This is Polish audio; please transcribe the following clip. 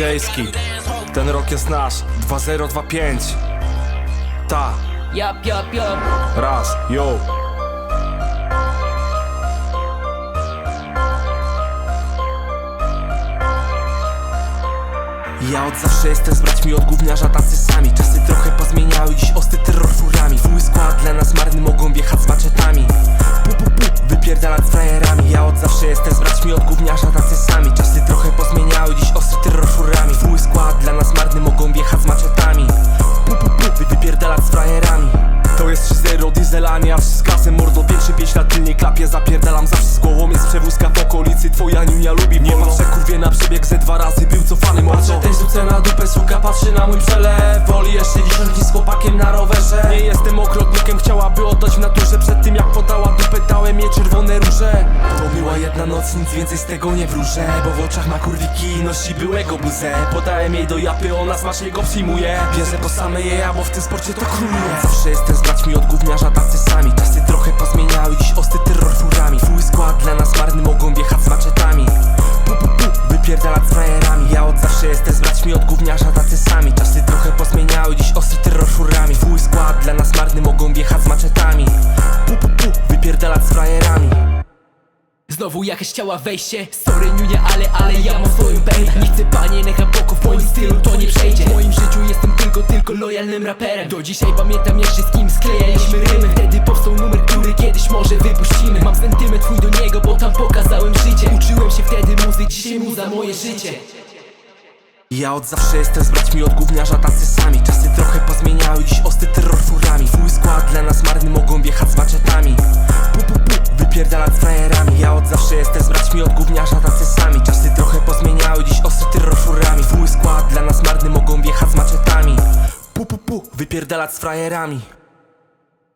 DJ-ski Ten rok jest nasz. 2025 Ta, Yap, yap, yap. raz, yo. Ja od zawsze jestem z braćmi od gówniarza tacy sami. Czasy trochę pozmieniały, dziś ostry terror furami. Twój skład dla nas marny, mogą wjechać z maczetami. Pu, pu, pu, wypierdalać z frajerami. Ja od zawsze jestem z braćmi od gówniarza tacy sami. Czasy trochę pozmieniały, 3-0 dieselania z kasem mordo Pierwszy pięć na tylnej klapie zapierdalam zawsze z głową Jest przewózka w okolicy, twoja niunia lubi Nie ma przekurwie na przebieg ze dwa razy był cofany mocno Też rzucę na dupę, suka patrzy na mój przelew. Woli jeszcze dziesiątki z chłopakiem na rowerze. Nie jestem okrotnikiem, chciałaby oddać w naturze. Przed tym jak podała dupę, dałem jej czerwone róże. To była jedna noc, nic więcej z tego nie wróżę Bo w oczach ma kurwiki i nosi byłego bluzę. Podałem jej do japy, ona smacznie go przyjmuje. Bierze po same jeja, bo w tym sporcie to króluje. Zawsze jestem braćmi od gówniarza tacy sami Znowu jakaś chciała wejście. Sorry Niunia, ale, ale ja mam swoją babe Nie chcę panienek na boku, w moim stylu to nie przejdzie. W moim życiu jestem tylko, tylko lojalnym raperem. Do dzisiaj pamiętam jeszcze z kim sklejaliśmy rymy. Wtedy powstał numer, który kiedyś może wypuścimy. Mam sentyment twój do niego, bo tam pokazałem życie. Uczyłem się wtedy muzy, dzisiaj muza moje życie. Ja od zawsze jestem z braćmi od gówniarza tacy sami. Czasy trochę pozmieniały, dziś ostry terror furami. Twój skład dla nas marny, mogą wjechać z maczetami. Pu, pu, pu, wypierdalać frajerami zawsze jestem z braćmi od gówniarza tacy sami. Czasy trochę pozmieniały, dziś ostry terror furami Twój skład dla nas marny, mogą wjechać z maczetami. Pu, pu, pu, wypierdalać z frajerami